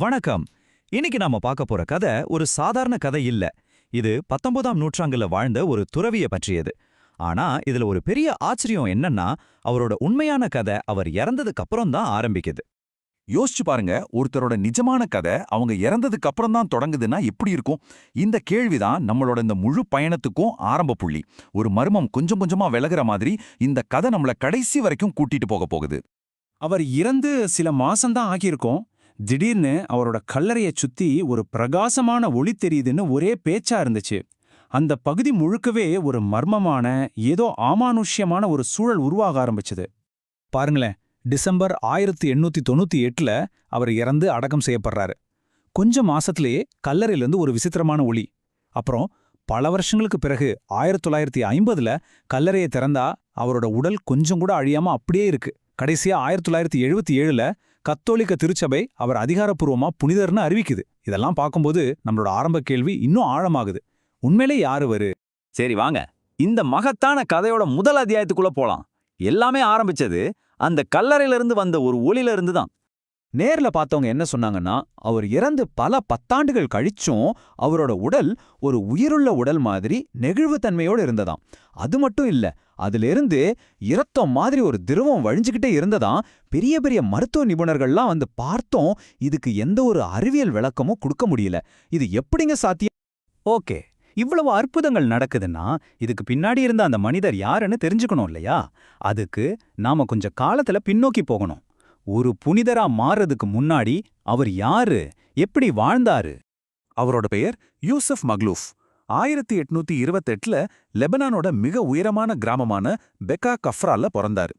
வணக்கம். இன்னைக்கு நாம பார்க்க போற கதை ஒரு சாதாரண கதை இல்ல. இது பத்தொன்பதாம் நூற்றாண்டுல வாழ்ந்த ஒரு துறவிய பற்றியது. ஆனா இதுல ஒரு பெரிய ஆச்சரியம் என்னன்னா அவரோட உண்மையான கதை அவர் இறந்ததுக்கு அப்புறம் தான் ஆரம்பிக்குது. யோசிச்சு பாருங்க ஒருத்தரோட நிஜமான கதை அவங்க இறந்ததுக்கு அப்புறம் தான் தொடங்குதுன்னா எப்படி இருக்கும்? இந்த கேள்விதான் நம்மளோட இந்த முழு பயணத்துக்கும் ஆரம்ப புள்ளி. ஒரு மர்மம் கொஞ்சம் கொஞ்சமா விலகிற மாதிரி இந்த கதை நம்மள கடைசி வரைக்கும் கூட்டிட்டு போக போகுது. அவர் இறந்து சில மாசம்தான் ஆகியிருக்கோம். திடீர்னு அவரோட கல்லறையை சுத்தி ஒரு பிரகாசமான ஒளி தெரியுதுன்னு ஒரே பேச்சா இருந்துச்சு. அந்த பகுதி முழுக்கவே ஒரு மர்மமான ஏதோ ஆமானுஷ்யமான ஒரு சூழல் உருவாக ஆரம்பிச்சது. பாருங்களேன் டிசம்பர் ஆயிரத்தி எண்ணூத்தி தொண்ணூத்தி எட்டுல அவர் இறந்து அடக்கம் செய்யப்படுறாரு. கொஞ்சம் மாசத்திலேயே கல்லறையிலிருந்து ஒரு விசித்திரமான ஒளி. அப்புறம் பல வருஷங்களுக்கு பிறகு ஆயிரத்தி தொள்ளாயிரத்தி ஐம்பதுல கல்லறையை திறந்தா அவரோட உடல் கொஞ்சம் கூட அழியாம அப்படியே இருக்கு. கடைசியா ஆயிரத்தி தொள்ளாயிரத்தி எழுபத்தி ஏழுல கத்தோலிக்க திருச்சபை அவர் அதிகாரப்பூர்வமா புனிதர்னு அறிவிக்குது. இதெல்லாம் பார்க்கும்போது நம்மளோட ஆரம்ப கேள்வி இன்னும் ஆழமாகுது. உண்மையிலே யாரு வரு சரி வாங்க. இந்த மகத்தான கதையோட முதல் அத்தியாயத்துக்குள்ள போலாம். எல்லாமே ஆரம்பிச்சது அந்த கல்லறையிலிருந்து வந்த ஒரு ஒளியிலிருந்து தான் நேர்ல பார்த்தவங்க என்ன சொன்னாங்கன்னா அவர் இறந்து பல பத்தாண்டுகள் கழிச்சும் அவரோட உடல் ஒரு உயிருள்ள உடல் மாதிரி நெகிழ்வுத்தன்மையோடு இருந்ததாம். அது மட்டும் இல்ல அதிலிருந்து இரத்தம் மாதிரி ஒரு திரவம் வழிஞ்சுக்கிட்டே இருந்ததாம். பெரிய பெரிய மருத்துவ நிபுணர்கள்லாம் வந்து பார்த்தோம் இதுக்கு எந்த ஒரு அறிவியல் விளக்கமும் கொடுக்க முடியல. இது எப்படிங்க சாத்தியம்? ஓகே இவ்வளவு அற்புதங்கள் நடக்குதுன்னா இதுக்கு பின்னாடி இருந்த அந்த மனிதர் யாருன்னு தெரிஞ்சுக்கணும் இல்லையா? அதுக்கு நாம கொஞ்சம் காலத்துல பின்னோக்கி போகணும். ஒரு புனிதரா மாறுறதுக்கு முன்னாடி அவர் யாரு? எப்படி வாழ்ந்தாரு? அவரோட பெயர் யூசப் மக்லூஃப். ஆயிரத்தி எட்நூத்தி இருபத்தெட்டுல லெபனானோட மிக உயரமான கிராமமான பெக்கா கஃப்ரால பிறந்தாரு.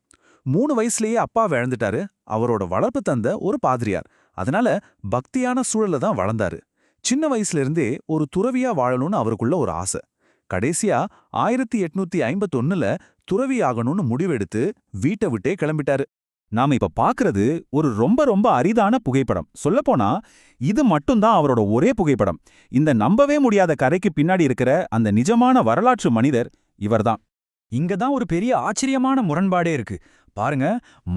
மூணு வயசுலயே அப்பா இழந்துட்டாரு அவரோட வளர்ப்பு தந்த ஒரு பாதிரியார். அதனால பக்தியான சூழல்ல தான் வளர்ந்தாரு. சின்ன வயசுல இருந்தே ஒரு துறவியா வாழணும்னு அவருக்குள்ள ஒரு ஆசை. கடைசியா ஆயிரத்தி எட்நூத்தி ஐம்பத்தொன்னுல துறவி ஆகணும்னு முடிவெடுத்து வீட்டை விட்டே கிளம்பிட்டாரு. நாம இப்ப பாக்குறது ஒரு ரொம்ப ரொம்ப அரிதான புகைப்படம். சொல்லப்போனா இது மட்டும்தான் அவரோட ஒரே புகைப்படம். இந்த நம்பவே முடியாத கரைக்கு பின்னாடி இருக்கிற அந்த நிஜமான வரலாற்று மனிதர் இவர்தான். இங்க தான் ஒரு பெரிய ஆச்சரியமான முரண்பாடே இருக்கு. பாருங்க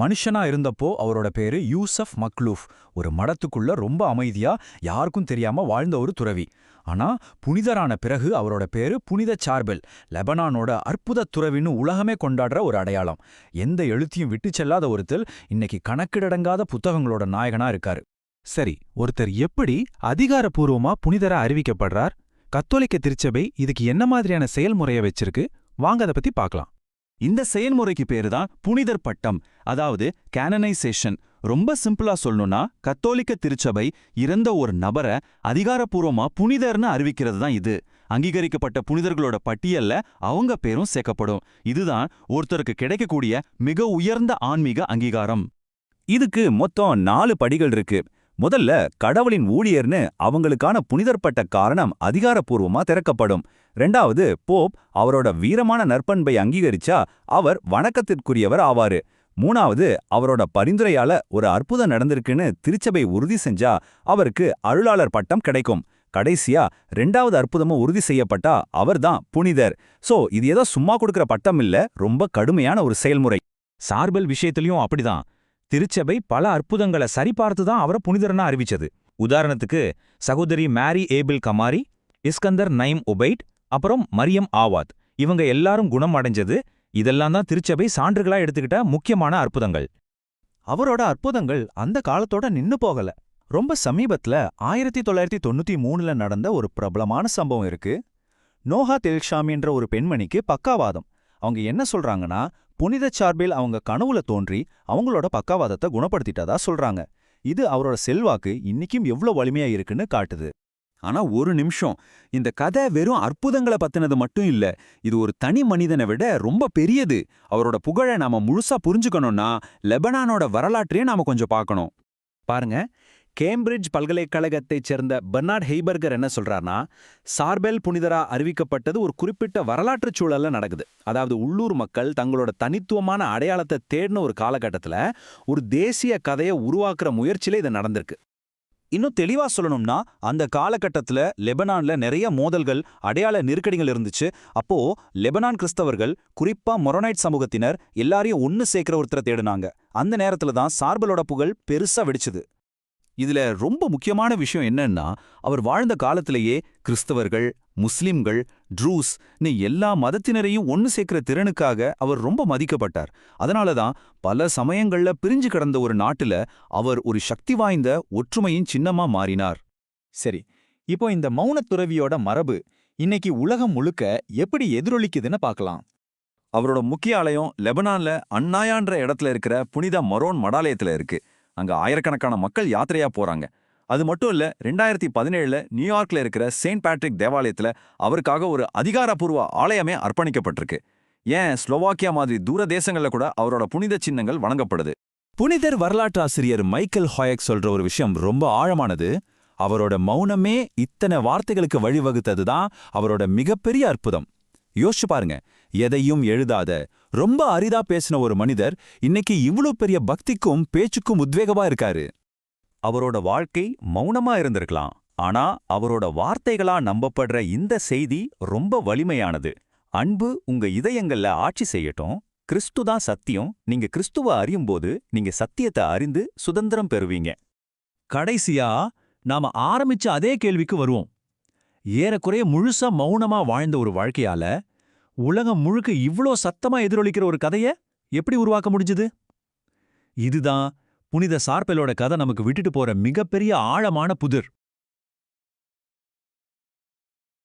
மனுஷனா இருந்தப்போ அவரோட பேரு யூசப் மக்லூஃப். ஒரு மடத்துக்குள்ள ரொம்ப அமைதியா யாருக்கும் தெரியாம வாழ்ந்த ஒரு துறவி. ஆனா புனிதரான பிறகு அவரோட பேரு புனித சார்பெல் லெபனானோட அற்புத துறவின்னு உலகமே கொண்டாடுற ஒரு அடையாளம். எந்த எழுத்தையும் விட்டு செல்லாத ஒருத்தர் இன்னைக்கு கணக்கிடடங்காத புத்தகங்களோட நாயகனா இருக்காரு. சரி ஒருத்தர் எப்படி அதிகாரப்பூர்வமா புனிதரா அறிவிக்கப்படுறார்? கத்தோலிக்க திருச்சபை இதுக்கு என்ன மாதிரியான செயல்முறைய வச்சிருக்கு? வாங்க அதை பத்தி பார்க்கலாம். இந்த செயல்முறைக்கு பேரு தான் புனிதர் பட்டம். அதாவது கேனனைசேஷன் ரொம்ப சிம்பிளா சொல்லணும்னா கத்தோலிக்க திருச்சபை இறந்த ஒரு நபரை அதிகாரப்பூர்வமா புனிதர்னு அறிவிக்கிறது தான் இது. அங்கீகரிக்கப்பட்ட புனிதர்களோட பட்டியல்ல அவங்க பேரும் சேர்க்கப்படும். இதுதான் ஒருத்தருக்கு கிடைக்கக்கூடிய மிக உயர்ந்த ஆன்மீக அங்கீகாரம். இதுக்கு மொத்தம் நாலு படிகள் இருக்கு. முதல்ல கடவுளின் ஊழியர்னு அவங்களுக்கான புனிதர்பட்ட காரணம் அதிகாரப்பூர்வமா திறக்கப்படும். ரெண்டாவது போப் அவரோட வீரமான நற்பண்பை அங்கீகரிச்சா அவர் வணக்கத்திற்குரியவர் ஆவாரு. மூணாவது அவரோட பரிந்துரையால ஒரு அற்புதம் நடந்திருக்குன்னு திருச்சபை உறுதி செஞ்சா அவருக்கு அருளாளர் பட்டம் கிடைக்கும். கடைசியா ரெண்டாவது அற்புதமும் உறுதி செய்யப்பட்டா அவர்தான் புனிதர். சோ இது ஏதோ சும்மா கொடுக்கிற பட்டம் இல்ல ரொம்ப கடுமையான ஒரு செயல்முறை. சார்பல் விஷயத்திலையும் அப்படிதான். திருச்சபை பல அற்புதங்களை சரிபார்த்து தான் அவரை புனிதரனா அறிவிச்சது. உதாரணத்துக்கு சகோதரி Mary able கமாரி Iskandar Naim obeyed அப்புறம் மரியம் ஆவாத். இவங்க எல்லாரும் குணம் அடைஞ்சது. இதெல்லாம் தான் திருச்சபை சான்றுகளா எடுத்துக்கிட்ட முக்கியமான அற்புதங்கள். அவரோட அற்புதங்கள் அந்த காலத்தோட நின்னு போகல. ரொம்ப சமீபத்துல ஆயிரத்தி தொள்ளாயிரத்தி தொண்ணூத்தி மூணுல நடந்த ஒரு பிரபலமான சம்பவம் இருக்கு. நோஹா தெல்ஷாமின்ற ஒரு பெண்மணிக்கு பக்காவாதம். அவங்க என்ன சொல்றாங்கன்னா புனித சார்பில் அவங்க கனவுல தோன்றி அவங்களோட பக்காவாதத்தை குணப்படுத்திட்டதா சொல்றாங்க. இது அவரோட செல்வாக்கு இன்னைக்கும் எவ்வளவு வலிமையா இருக்குன்னு காட்டுது. ஆனா ஒரு நிமிஷம் இந்த கதை வெறும் அற்புதங்களை பத்தினது மட்டும் இல்ல இது ஒரு தனி மனிதனை விட ரொம்ப பெரியது. அவரோட புகழை நாம முழுசா புரிஞ்சுக்கணும்னா லெபனானோட வரலாற்றையே நாம கொஞ்சம் பார்க்கணும். பாருங்க கேம்பிரிட்ஜ் பல்கலைக்கழகத்தைச் சேர்ந்த பெர்னார்ட் ஹெய்பர்கர் என்ன சொல்றாருன்னா சார்பெல் புனிதரா அறிவிக்கப்பட்டது ஒரு குறிப்பிட்ட வரலாற்றுச் சூழல்ல நடக்குது. அதாவது உள்ளூர் மக்கள் தங்களோட தனித்துவமான அடையாளத்தை தேடின ஒரு காலகட்டத்துல ஒரு தேசிய கதையை உருவாக்குற முயற்சியில இது நடந்திருக்கு. இன்னும் தெளிவா சொல்லணும்னா அந்த காலகட்டத்துல லெபனான்ல நிறைய மோதல்கள் அடையாள நெருக்கடிகள் இருந்துச்சு. அப்போ லெபனான் கிறிஸ்தவர்கள் குறிப்பா மொரோனைட் சமூகத்தினர் எல்லாரையும் ஒன்னு சேர்க்கிற ஒருத்தரை தேடினாங்க. அந்த நேரத்துல தான் சார்பலோட புகழ் பெருசா வெடிச்சுது. இதுல ரொம்ப முக்கியமான விஷயம் என்னன்னா அவர் வாழ்ந்த காலத்திலேயே கிறிஸ்தவர்கள் முஸ்லிம்கள் ட்ரூஸ்னு எல்லா மதத்தினரையும் ஒன்னு சேர்க்கிற திறனுக்காக அவர் ரொம்ப மதிக்கப்பட்டார். அதனால தான் பல சமயங்கள்ல பிரிஞ்சு கிடந்த ஒரு நாட்டுல அவர் ஒரு சக்தி வாய்ந்த ஒற்றுமையின் சின்னமா மாறினார். சரி இப்போ இந்த மௌனத் துறவியோட மரபு இன்னைக்கு உலகம் முழுக்க எப்படி எதிரொலிக்குதுன்னு பார்க்கலாம். அவரோட முக்கிய ஆலயம் லெபனான்ல அன்னாயான்ற இடத்துல இருக்கிற புனித மரோன் மடாலயத்துல இருக்கு. அங்க ஆயிரக்கணக்கான மக்கள் யாத்திரையா போறாங்க. அது மட்டும் இல்ல ரெண்டாயிரத்தி பதினேழுல நியூயார்க்ல இருக்கிற செயின்ட் பேட்ரிக் தேவாலயத்துல அவருக்காக ஒரு அதிகாரப்பூர்வ ஆலயமே அர்ப்பணிக்கப்பட்டிருக்கு. ஏன் ஸ்லோவாக்கியா மாதிரி தூர தேசங்கள்ல கூட அவரோட புனித சின்னங்கள் வழங்கப்படுது புனிதர் வரலாற்றாசிரியர் மைக்கேல் ஹாயக் சொல்ற ஒரு விஷயம் ரொம்ப ஆழமானது. அவரோட மௌனமே இத்தனை வார்த்தைகளுக்கு வழிவகுத்ததுதான் அவரோட மிகப்பெரிய அற்புதம். யோசிச்சு பாருங்க எதையும் எழுதாத ரொம்ப அரிதா பேசின ஒரு மனிதர் இன்னைக்கு இவ்ளோ பெரிய பக்திக்கும் பேச்சுக்கும் உத்வேகமா இருக்காரு. அவரோட வாழ்க்கை மௌனமா இருந்திருக்கலாம். ஆனா அவரோட வார்த்தைகளா நம்பப்படுற இந்த செய்தி ரொம்ப வலிமையானது. அன்பு உங்க இதயங்கள்ல ஆட்சி செய்யட்டும். கிறிஸ்து தான் சத்தியம். நீங்க கிறிஸ்துவ அறியும்போது நீங்க சத்தியத்தை அறிந்து சுதந்திரம் பெறுவீங்க. கடைசியா நாம ஆரம்பிச்ச அதே கேள்விக்கு வருவோம். ஏறக்குறைய முழுசா மௌனமா வாழ்ந்த ஒரு வாழ்க்கையால உலகம் முழுக்க இவ்ளோ சத்தமா எதிரொலிக்கிற ஒரு கதைய எப்படி உருவாக்க முடிஞ்சது? இதுதான் புனித சார்பெலோட கதை நமக்கு விட்டுட்டு போற மிகப்பெரிய ஆழமான புதிர்.